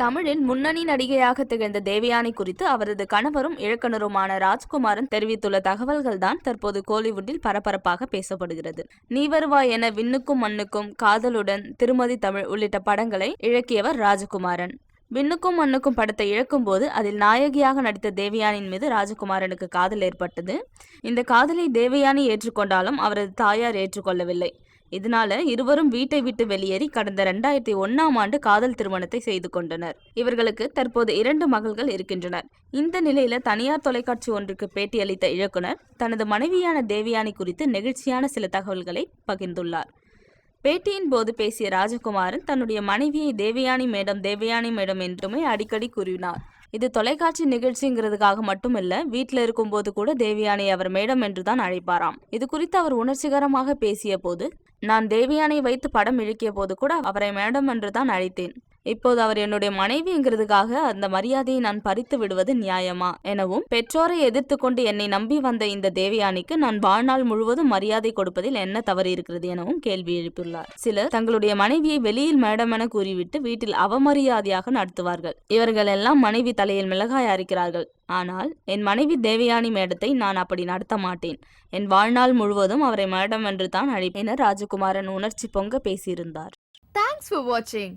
தமிழின் முன்னணி நடிகையாக திகழ்ந்த தேவயானி குறித்து அவரது கணவரும் இயக்குனருமான ராஜ்குமாரன் தெரிவித்துள்ள தகவல்கள் தான் தற்போது கோலிவுட்டில் பரபரப்பாக பேசப்படுகிறது. நீ வருவா என விண்ணுக்கும் மண்ணுக்கும் காதலுடன் திருமதி தமிழ் உள்ளிட்ட படங்களை இழக்கியவர் ராஜகுமாரன். விண்ணுக்கும் மண்ணுக்கும் படத்தை இழக்கும்போது அதில் நாயகியாக நடித்த தேவயானின் மீது ராஜகுமாரனுக்கு காதல் ஏற்பட்டது. இந்த காதலை தேவயானி ஏற்றுக்கொண்டாலும் அவரது தாயார் ஏற்றுக்கொள்ளவில்லை. இதனால இருவரும் வீட்டை விட்டு வெளியேறி கடந்த ரெண்டாயிரத்தி ஒன்னாம் ஆண்டு காதல் திருமணத்தை செய்து கொண்டனர். இவர்களுக்கு தற்போது இரண்டு மகள்கள் இருக்கின்றனர். இந்த நிலையில தனியார் தொலைக்காட்சி ஒன்றுக்கு பேட்டியளித்த இயக்குனர் தனது மனைவியான தேவயானி குறித்து நெகிழ்ச்சியான சில தகவல்களை பகிர்ந்துள்ளார். பேட்டியின் போது பேசிய ராஜகுமாரன் தன்னுடைய மனைவியை தேவயானி மேடம் தேவயானி மேடம் என்றுமே அடிக்கடி கூறினார். இது தொலைக்காட்சி நிகழ்ச்சிங்கிறதுக்காக மட்டுமல்ல வீட்டில் இருக்கும்போது கூட தேவயானை அவர் மேடம் என்றுதான் அழைப்பாராம். இது குறித்து அவர் உணர்ச்சிகரமாக பேசிய போது நான் தேவியானை வைத்து படம் இழுக்கிய போது கூட அவரை மேடம் என்று தான் அழைத்தேன். இப்போது அவர் என்னுடைய மனைவிங்கிறதுக்காக அந்த மரியாதையை நான் பறித்து விடுவது நியாயமா? எனவும் பெற்றோரை எதிர்த்து கொண்டு என்னை நம்பி வந்த இந்த தேவயானிக்கு நான் வாழ்நாள் முழுவதும் மரியாதை கொடுப்பதில் என்ன தவறு இருக்கிறது எனவும் கேள்வி எழுப்பியுள்ளார். சிலர் தங்களுடைய மனைவியை வெளியில் மேடம் என கூறிவிட்டு வீட்டில் அவமரியாதையாக நடத்துவார்கள். இவர்கள் எல்லாம் மனைவி தலையில் மிளகாய் அரைக்கிறார்கள். ஆனால் என் மனைவி தேவயானி மேடத்தை நான் அப்படி நடத்த மாட்டேன். என் வாழ்நாள் முழுவதும் அவரை மேடம் என்று தான் அழைப்பேன் என ராஜகுமாரன் உணர்ச்சி பொங்க பேசியிருந்தார். தேங்க்ஸ் ஃபார் வாட்சிங்